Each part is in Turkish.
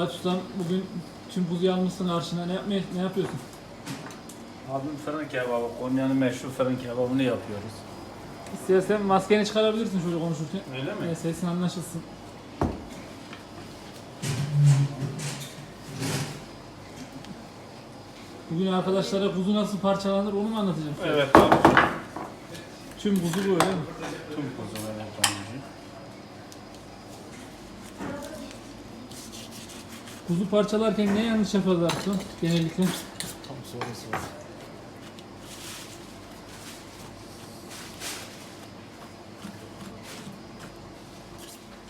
Fatih Ustam bugün tüm kuzuyu almışsın karşına. Ne, yapmaya, ne yapıyorsun? Abim fırın kebabı, Konya'nın meşhur fırın kebabını yapıyoruz. İstersen maskeni çıkarabilirsin şöyle konuşurken. Öyle mi? Evet, sesin anlaşılsın. Bugün arkadaşlara kuzu nasıl parçalanır onu mu anlatacağım? Evet abi. Tüm kuzu bu öyle mi? Tüm kuzu evet abicim. Kuzu parçalarken ne yanlış yaparlar usta genellikle? Tam sorusu var.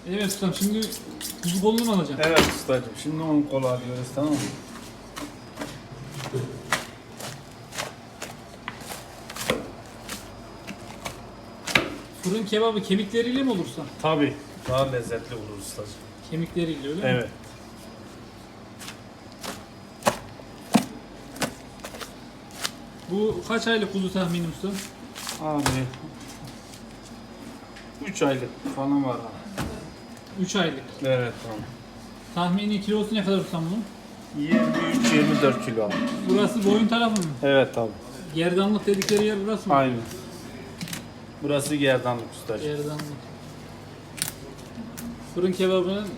Evet ustam şimdi kuzu kolunu mu alacağım? Evet ustacığım. Şimdi onu kola alıyoruz tamam mı? Fırın kebabı kemikleriyle mi olursa? Tabii. Daha lezzetli olur ustacığım. Kemikleriyle öyle mi? Evet. Bu kaç aylık kuzu tahmini usta? Abi. 3 aylık falan var abi. 3 aylık. Evet tamam. Tahmini kilosu ne kadar ustam bunun? 23-24 kilo abi. Burası boyun tarafı mı? Evet tabii. Gerdanlık dedikleri yer burası mı? Aynen. Burası gerdanlık ustacığım. Gerdanlık. Fırın kebabının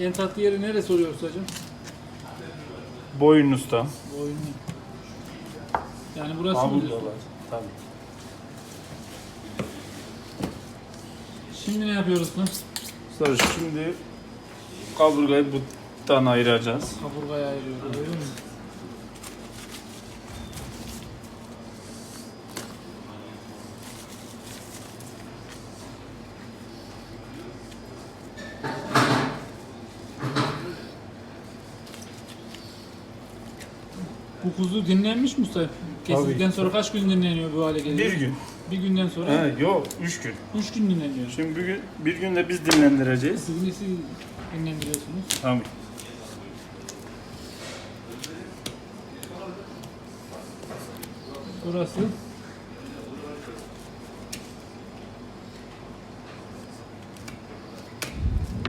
en tatlı yeri neresi oluyor ustacığım? Boyun usta. Boyun. Yani burası mı? Diyorsun? dolar. Tabii. Şimdi ne yapıyoruz usta? Ustacığım şimdi kaburgayı buttan ayıracağız. Kaburgayı ayırıyoruz öyle mi? Bu kuzu dinlenmiş mi usta? Kesildikten Tabii. sonra kaç gün dinleniyor bu hale geliyor? Bir gün. Bir günden sonra He, yok, üç gün. üç gün dinleniyor. Şimdi bir gün, bir gün de biz dinlendireceğiz. Siz de siz dinlendiriyorsunuz. Tamam. Burası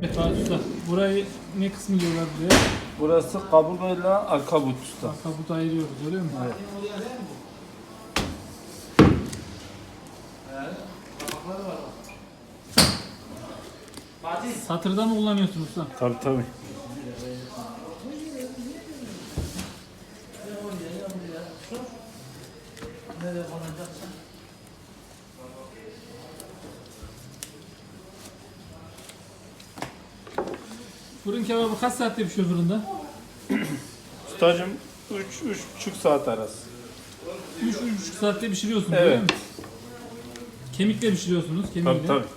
Evet Fatih Usta, burayı ne kısmı diyorlar buraya? Burası kaburgayla arka but usta. Kabutu ayırıyoruz öyle mi? Evet. Satırda mı kullanıyorsun usta? Tabii tabii. Fırın kebabı kaç saatte pişiyor fırında? Ustacım 3 üç, buçuk saat arası. 3-3,5 saatte pişiriyorsunuz Evet. öyle mi? Kemikle pişiriyorsunuz, kemiğiyle. Tabii tabii.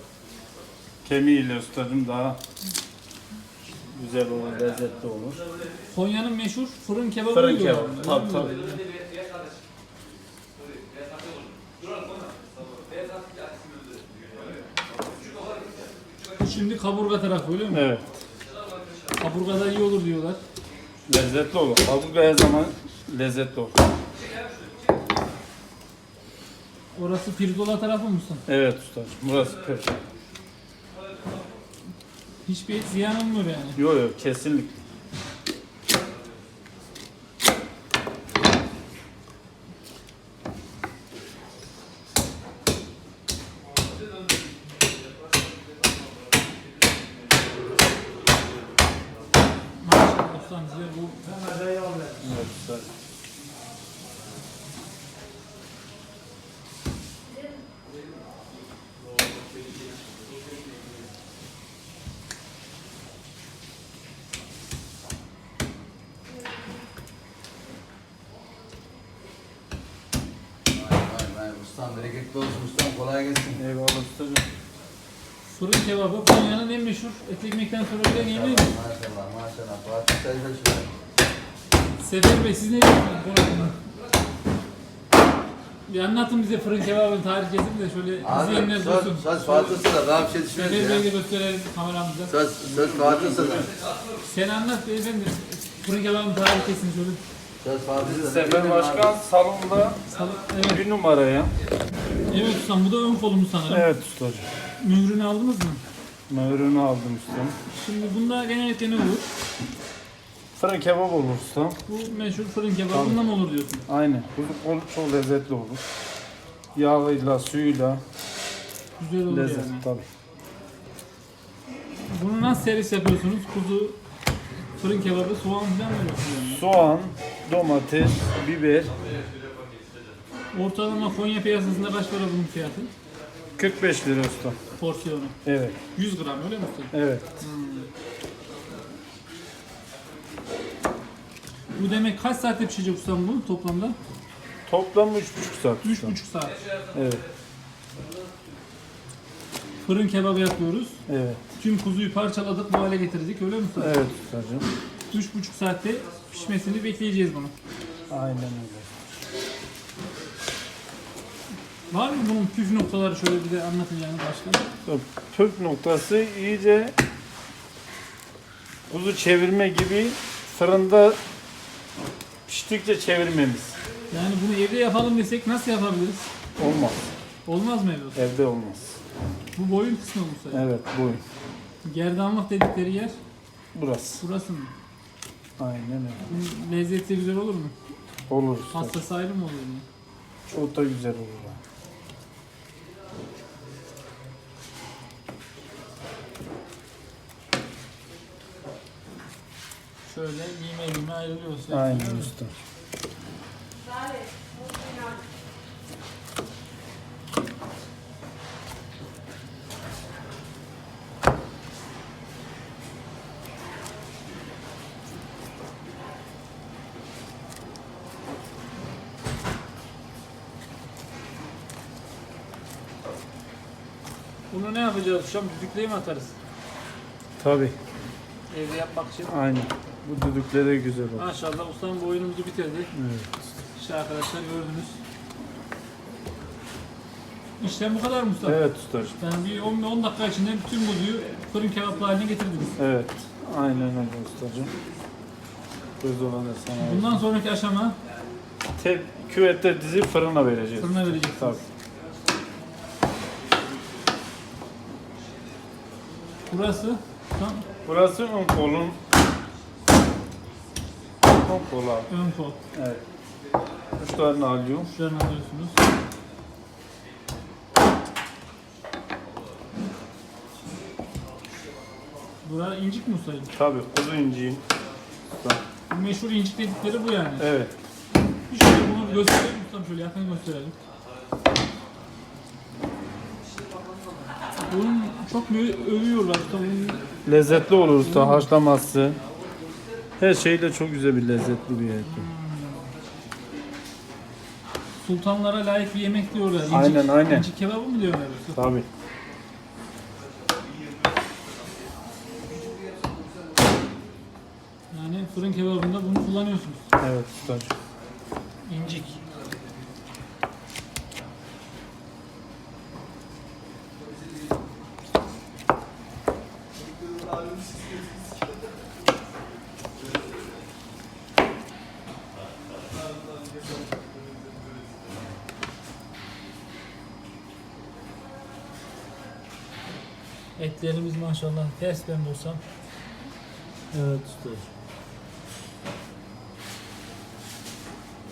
Kemiğiyle ustacım daha güzel olur, lezzetli olur. Konya'nın meşhur fırın kebabı Fırın diyorlar. kebabı. Tabii tabii. Şimdi kaburga tarafı öyle mi? Evet. Kaburgada iyi olur diyorlar. Lezzetli olur. Kaburga her zaman lezzetli olur. Orası pirzola tarafı mı usta? Evet ustacım. Burası pır. Hiçbir et ziyan olmuyor yani. Yok yok kesinlikle. Maşallah ustam size bu Evet ustacım. Vay vay ustam bereketli olsun ustam kolay gelsin. Eyvallah ustacım. fırın kebabı Konya'nın en meşhur et ekmekten sonra öyle yemeği mi? Maşallah maşallah Fatih Sayfa şuraya. Sefer Bey siz ne diyorsunuz bu hakkında? Bir anlatın bize fırın kebabının tarihçesini de şöyle Abi izleyenler söz, duysun. söz Fatih Sıra daha bir şey Sefer düşünmez Bey'i ya. de gösterelim kameramıza. Söz, söz Fatih Sıra. Sen anlat beyefendi. Fırın kebabının tarihçesini şöyle. Söz Fatih Sıra. Sefer Başkan salonda Sal- Evet, bir numaraya. Evet ustam bu da ön kolumuz sanırım. Evet ustacım. Mührünü aldınız mı? Mührünü aldım ustam. Şimdi bunda genellikle ne olur? Fırın kebap olur ustam. Bu meşhur fırın kebabından mı olur diyorsun? Aynen. Kuzu kolu çok lezzetli olur. Yağıyla, suyuyla Güzel olur lezzet yani. tabii. Bunu nasıl servis yapıyorsunuz? Kuzu, fırın kebabı, soğan falan mı yapıyorsunuz? Soğan, domates, biber. Ortalama Konya piyasasında kaç para bunun fiyatı? 45 lira usta. Porsiyonu. Evet. 100 gram öyle mi? usta? Evet. Bu demek kaç saatte pişecek ustam bu toplamda? Toplam 3,5 saat. usta. 3,5 saat. Evet. Fırın kebabı yapıyoruz. Evet. Tüm kuzuyu parçaladık bu hale getirdik öyle mi usta? Evet ustacığım. 3,5 saatte pişmesini bekleyeceğiz bunu. Aynen öyle. Var mı bunun püf noktaları şöyle bir de anlatın yani başka? Püf noktası iyice kuzu çevirme gibi fırında piştikçe çevirmemiz. Yani bunu evde yapalım desek nasıl yapabiliriz? Olmaz. Olmaz mı evde? Evde olmaz. Bu boyun kısmı mı usta? Evet bu. Gerdanlık dedikleri yer Burası. burası mı? Aynen öyle. Bunun lezzeti güzel olur mu? Olur usta. Pastası ayrı mı oluyor? bunun? Çok da güzel olur. ha. Şöyle lime lime ayrılıyorsa. Aynen usta. Bunu ne yapacağız hocam? Düdüklüye mi atarız? Tabi. Evde yapmak için. Aynen. Bu düdükleri güzel olur. Maşallah ustam bu oyunumuzu bitirdi. Evet. İşte arkadaşlar gördünüz. İşlem bu kadar mı usta? Evet ustacığım. Yani bir 10, 10 dakika içinde bütün kuzuyu fırın kebaplı haline getirdiniz. Evet. Aynen öyle ustacığım. Olan da sana. Bundan sonraki aşama Te küvette dizip fırına vereceğiz. fırına vereceksiniz. Tabii. Burası tam Burası ön kolun ön kolu abi. ön kol. Evet. Uçlarını alıyor. Şuradan alıyorsunuz. Bura incik mi ustacığım? Tabii kuzu inciğin. Bu meşhur incik dedikleri bu yani. Evet. Bir şöyle bunu gösterelim ustam şöyle yakın gösterelim. Bunun çok övüyorlar usta. Bunun Lezzetli olur usta haşlaması. Her şeyle çok güzel bir lezzetli bir et. sultanlara layık bir yemek diyorlar. İncik, Aynen, aynen. İncik kebabı mı diyorlar? Tabii. Yani fırın kebabında bunu kullanıyorsunuz. Evet ustacığım. İncik. Etlerimiz maşallah ters ben bulsam. Evet ustacığım.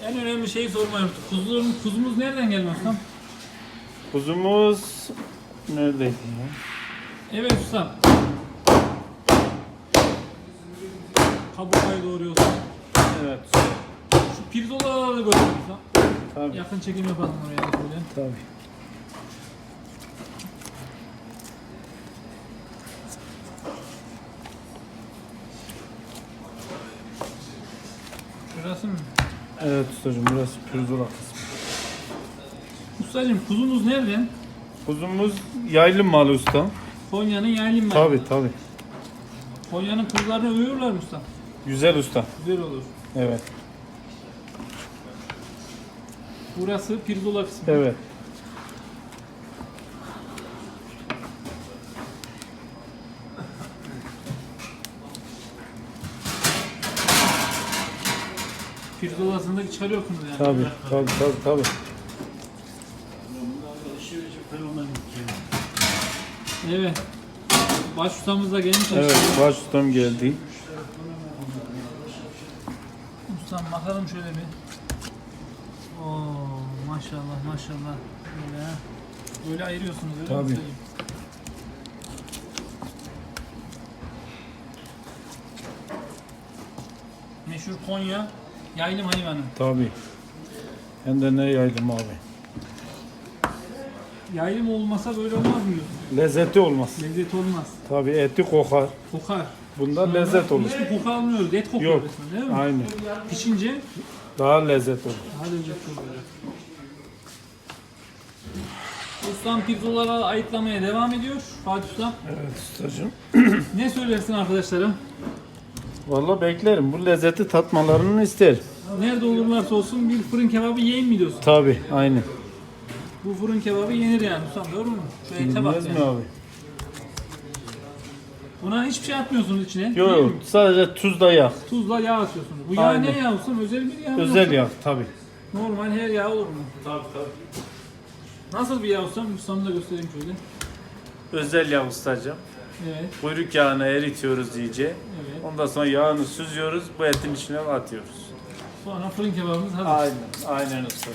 En önemli şeyi sormayı unuttuk. Kuzun, kuzumuz nereden gelmez ustam? Kuzumuz neredeydi ya? Evet ustam. Kabukayı doğruyorsun. Evet. Şu pirzolaları götürün ustam. Tabii. Yakın çekim yapalım oraya da şöyle. Tabii. Şurası mı? Evet ustacığım burası pirzola kısmı. Ustacığım kuzumuz nereden? Kuzumuz yaylı malı usta. Konya'nın yaylım var. Tabii tabii. Konya'nın kuzularını övüyorlar mı usta. Güzel usta. Güzel olur. Evet. Burası pirzola kısmı. Evet. Da çıkarıyorsunuz yani. Tabii tabii tabii tabii. Evet. Baş ustamız da gelmiş. Evet baş ustam geldi. Bakalım şöyle bir. Oo maşallah maşallah. Böyle. Böyle ayırıyorsunuz öyle mi Tabii. ustacığım? Meşhur Konya yaylım hayvanı. Tabii. Hem de ne yaydım abi. Yaylım olmasa böyle olmaz mı? Lezzeti olmaz. Lezzet olmaz. Tabii eti kokar. Kokar. Bunda lezzet olur. Hiçbir koku almıyoruz. Et kokuyor Yok. resmen değil mi? Aynen. Pişince Daha lezzet olur. daha lezzetli oluyor. Ustam pirzolara ayıklamaya devam ediyor. Fatih Ustam. Evet ustacığım. Ne söylersin arkadaşlara? Vallahi beklerim. Bu lezzeti tatmalarını isterim. Nerede olurlarsa olsun bir fırın kebabı yiyin mi diyorsun? Tabii. Aynen. Bu fırın kebabı yenir yani ustam doğru mu? Şu ete bak Bilmez mi yani. abi? Buna hiçbir şey atmıyorsunuz içine. Yok değil yok. mi? Sadece tuzla yağ. Tuzla yağ atıyorsunuz. Bu yağ Aynen. ne yağ ustam? Özel bir yağ mı? Özel yoksa yağ. Tabii. Normal her yağ olur mu? Tabii tabii. Nasıl bir yağ ustam? Ustamı da göstereyim şöyle. Özel yağ ustacığım. Evet, Kuyruk yağını eritiyoruz iyice. evet. Ondan sonra yağını süzüyoruz. Bu etin içine atıyoruz. Sonra fırın kebabımız hazır. Aynen. Aynen ustacığım.